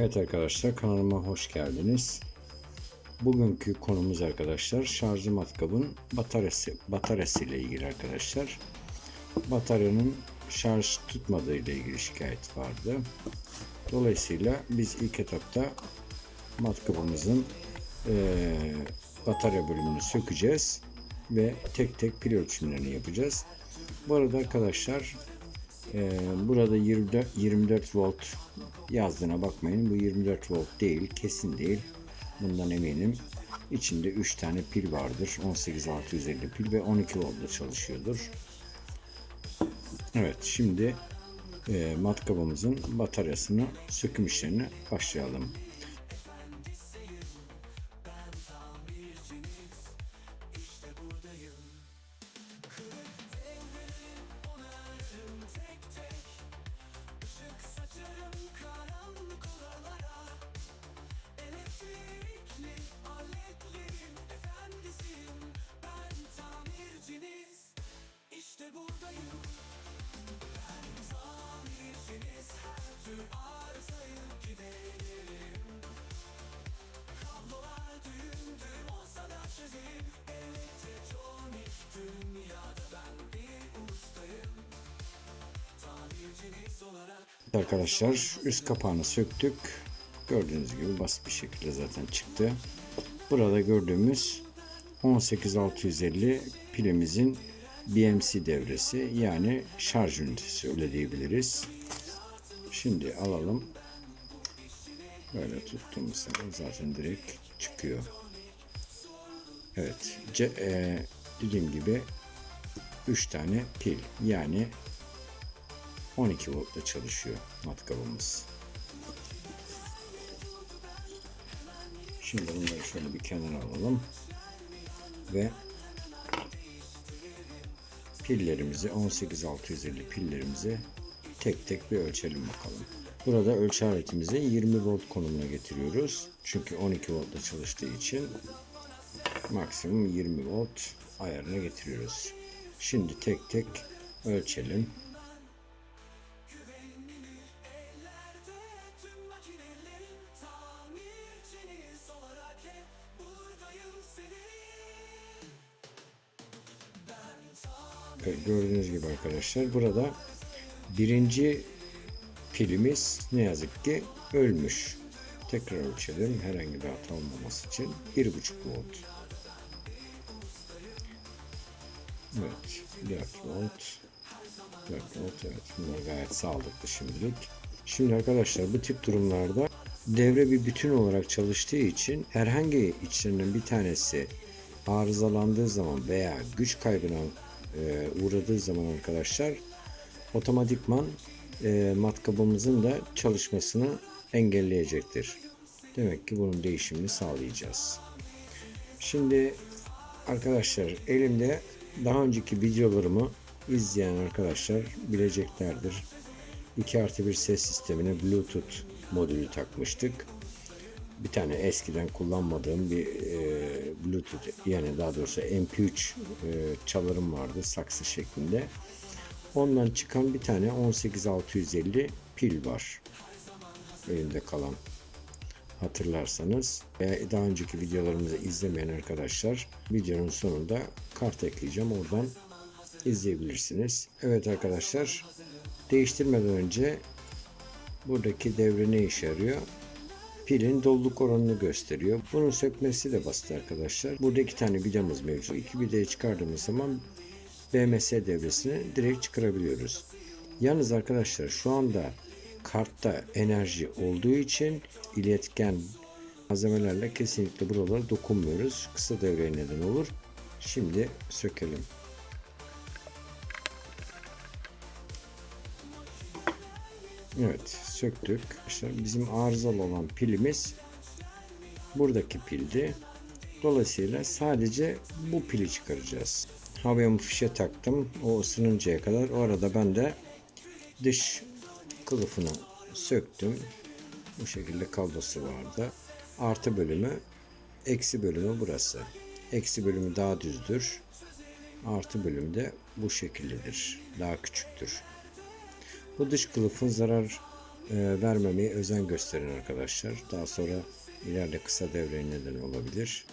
Evet arkadaşlar kanalıma hoş geldiniz. Bugünkü konumuz arkadaşlar şarjı matkabın bataryası, bataryası ile ilgili arkadaşlar. Bataryanın şarj tutmadığı ile ilgili şikayet vardı. Dolayısıyla biz ilk etapta matkabımızın eee, batarya bölümünü sökeceğiz ve tek tek pil ölçümlerini yapacağız. Bu arada arkadaşlar ee, burada 24, 24 volt yazdığına bakmayın. Bu 24 volt değil, kesin değil. Bundan eminim. İçinde 3 tane pil vardır. 18650 pil ve 12 voltla çalışıyordur. Evet, şimdi e, matkabımızın bataryasını söküm işlerine başlayalım. Arkadaşlar üst kapağını söktük. Gördüğünüz gibi basit bir şekilde zaten çıktı. Burada gördüğümüz 18650 pilimizin BMC devresi yani şarj ünitesi öyle diyebiliriz. Şimdi alalım. Böyle tuttuğumuz zaman zaten direkt çıkıyor. Evet. Ce, e, dediğim gibi 3 tane pil yani 12 voltla çalışıyor matkabımız. Şimdi bunları şöyle bir kenara alalım ve pillerimizi 18650 pillerimizi tek tek bir ölçelim bakalım. Burada ölçü aletimizi 20 volt konumuna getiriyoruz. Çünkü 12 voltla çalıştığı için maksimum 20 volt ayarına getiriyoruz. Şimdi tek tek ölçelim. Gördüğünüz gibi arkadaşlar burada birinci pilimiz ne yazık ki ölmüş. Tekrar ölçelim herhangi bir hata olmaması için 1.5 volt. Evet 4 volt 4 volt evet bunlar gayet sağlıklı şimdilik. Şimdi arkadaşlar bu tip durumlarda devre bir bütün olarak çalıştığı için herhangi içlerinden bir tanesi arızalandığı zaman veya güç kaybına e, uğradığı zaman arkadaşlar otomatikman e, matkabımızın da çalışmasını engelleyecektir. Demek ki bunun değişimini sağlayacağız. Şimdi arkadaşlar elimde daha önceki videolarımı izleyen arkadaşlar bileceklerdir. 2 artı 1 ses sistemine Bluetooth modülü takmıştık. Bir tane eskiden kullanmadığım bir e, Bluetooth yani daha doğrusu MP3 e, çalarım vardı saksı şeklinde. Ondan çıkan bir tane 18650 pil var. Elimde kalan hatırlarsanız veya daha önceki videolarımızı izlemeyen arkadaşlar videonun sonunda kart ekleyeceğim oradan izleyebilirsiniz. Evet arkadaşlar değiştirmeden önce buradaki devre ne işe yarıyor? Pilin doluluk oranını gösteriyor. Bunun sökmesi de basit arkadaşlar. Burada iki tane vidamız mevcut. İki vidayı çıkardığımız zaman BMS devresini direkt çıkarabiliyoruz. Yalnız arkadaşlar şu anda kartta enerji olduğu için iletken malzemelerle kesinlikle buralara dokunmuyoruz. Kısa devreye neden olur. Şimdi sökelim. Evet söktük. İşte bizim arızalı olan pilimiz buradaki pildi. Dolayısıyla sadece bu pili çıkaracağız. Havaya fişe taktım. O ısınıncaya kadar. O arada ben de dış kılıfını söktüm. Bu şekilde kablosu vardı. Artı bölümü, eksi bölümü burası. Eksi bölümü daha düzdür. Artı bölümü de bu şekildedir. Daha küçüktür. Bu dış kılıfın zarar e, vermemeye özen gösterin arkadaşlar. Daha sonra ileride kısa devre neden olabilir.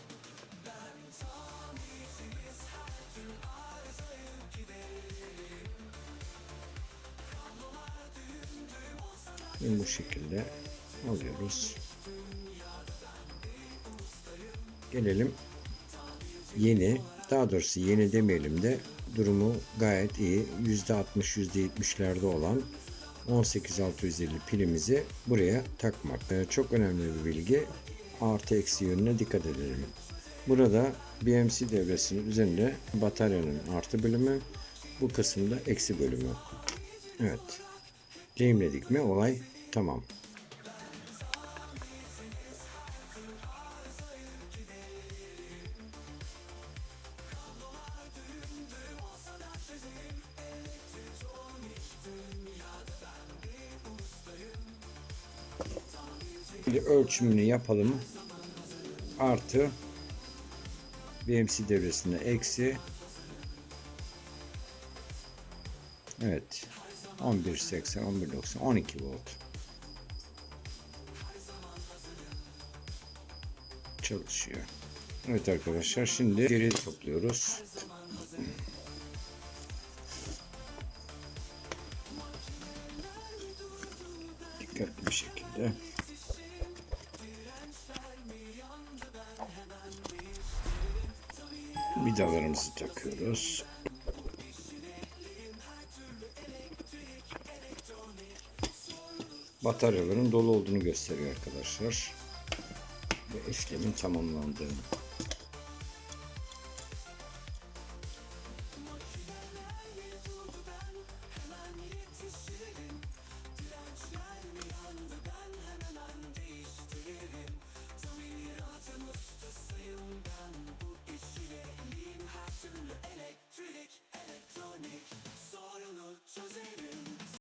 Ve bu şekilde alıyoruz. Gelelim yeni daha doğrusu yeni demeyelim de durumu gayet iyi. %60 %70'lerde olan 18650 pilimizi buraya takmak. Çok önemli bir bilgi. Artı eksi yönüne dikkat edelim. Burada BMC devresinin üzerinde bataryanın artı bölümü, bu kısımda eksi bölümü. Evet. Lehimledik mi olay tamam. Şimdi ölçümünü yapalım. Artı BMC devresinde eksi Evet. 11.80 11.90 12 volt. Çalışıyor. Evet arkadaşlar şimdi geri topluyoruz. Dikkatli bir şekilde. Vidalarımızı takıyoruz. Bataryaların dolu olduğunu gösteriyor arkadaşlar. Ve işlemin tamamlandığını.